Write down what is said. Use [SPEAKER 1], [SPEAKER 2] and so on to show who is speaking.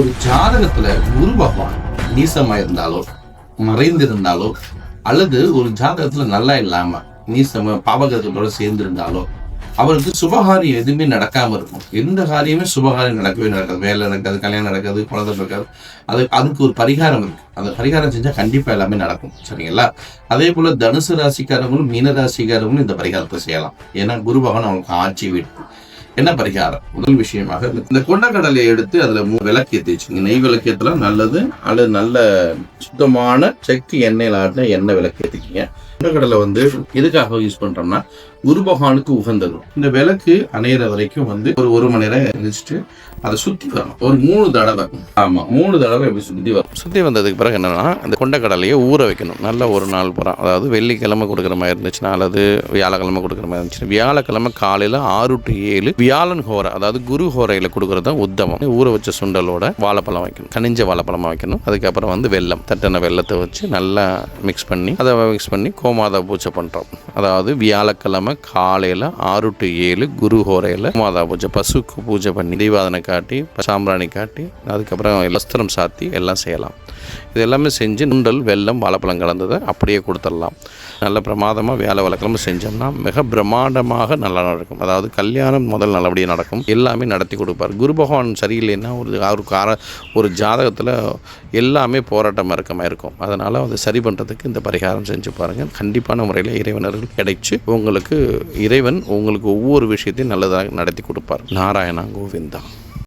[SPEAKER 1] ஒரு ஜாதகத்துல குரு பகவான் நீசமா இருந்தாலோ மறைந்திருந்தாலோ அல்லது ஒரு ஜாதகத்துல நல்லா இல்லாம நீசமா பாவகத்தோட சேர்ந்து இருந்தாலோ அவருக்கு சுபகாரியம் எதுவுமே நடக்காம இருக்கும். எந்த காரியமே சுபகாரியம் நடக்கவே நடக்காது. வேலை நடக்காது கல்யாணம் நடக்காது குழந்தை நடக்காது அது அதுக்கு ஒரு பரிகாரம் இருக்கு. அந்த பரிகாரம் செஞ்சா கண்டிப்பா எல்லாமே நடக்கும். சரிங்களா? அதே போல தனுசு ராசிக்காரங்களும் மீன ராசிக்காரங்களும் இந்த பரிகாரத்தை செய்யலாம். ஏன்னா குரு பகவான் அவங்களுக்கு ஆட்சி வீட்டு என்ன பரிகாரம்? முதல் விஷயமாக இந்த கொண்டக்கடலையை எடுத்து அதுல மூ விளக்கு ஏற்றி நெய் விளக்கு ஏற்றலாம் நல்லது அல்லது நல்ல சுத்தமான செக்கு எண்ணெயில் ஆட்டின எண்ணெய் விளக்கு ஏற்றிக்கிங்க கொண்டக்கடலை வந்து எதுக்காக யூஸ் பண்றோம்னா குருபகவானுக்கு உகந்தது. இந்த விளக்கு அணையிற வரைக்கும் வந்து ஒரு ஒரு மணி நேரம் இருந்துச்சுட்டு அதை சுத்தி வரணும். ஒரு மூணு தடவை. ஆமா மூணு தடவை எப்படி சுத்தி வரும்
[SPEAKER 2] சுத்தி வந்ததுக்கு பிறகு என்னென்னா இந்த கொண்டக்கடலையை ஊற வைக்கணும். நல்ல ஒரு நாள் புறம் அதாவது வெள்ளிக்கிழமை கொடுக்குற மாதிரி இருந்துச்சுன்னா அல்லது வியாழக்கிழமை கொடுக்குற மாதிரி இருந்துச்சுன்னா வியாழக்கிழமை காலையில் ஆறு டு ஏழு வியாழன் ஹோரை அதாவது குரு ஹோரையில் கொடுக்குறது தான் உத்தமம் ஊற வச்ச சுண்டலோட வாழைப்பழம் வைக்கணும். கனிஞ்ச வாழைப்பழமாக வைக்கணும். அதுக்கப்புறம் வந்து வெள்ளம் தட்டின வெள்ளத்தை வச்சு நல்லா மிக்ஸ் பண்ணி அதை மிக்ஸ் பண்ணி கோமாதா பூஜை பண்ணுறோம் அதாவது வியாழக்கிழமை காலையில் ஆறு டு ஏழு குரு ஹோரையில் கோமாதா பூஜை பசுக்கு பூஜை பண்ணி தீபாதனை காட்டி சாம்பிராணி காட்டி அதுக்கப்புறம் வஸ்திரம் சாத்தி எல்லாம் செய்யலாம். இது எல்லாமே செஞ்சு நுண்டல் வெல்லம் வாழைப்பழம் கலந்ததை அப்படியே கொடுத்துடலாம். நல்ல பிரமாதமாக வேலை வழக்கிழமை செஞ்சோம்னா மிக பிரம்மாண்டமாக நல்லா நடக்கும். அதாவது கல்யாணம் முதல் நல்லபடியாக நடக்கும். எல்லாமே நடத்தி கொடுப்பார். குரு பகவான் சரியில்லைன்னா ஒரு அவருக்கு ஆர ஒரு ஜாதகத்தில் எல்லாமே போராட்டமாக இருக்கமாக இருக்கும். அதனால் அதை சரி பண்ணுறதுக்கு இந்த பரிகாரம் செஞ்சு பாருங்கள் கண்டிப்பான முறையில் இறைவனர்கள் கிடைச்சி உங்களுக்கு இறைவன் உங்களுக்கு ஒவ்வொரு விஷயத்தையும் நல்லதாக நடத்தி கொடுப்பார். நாராயணா கோவிந்தா.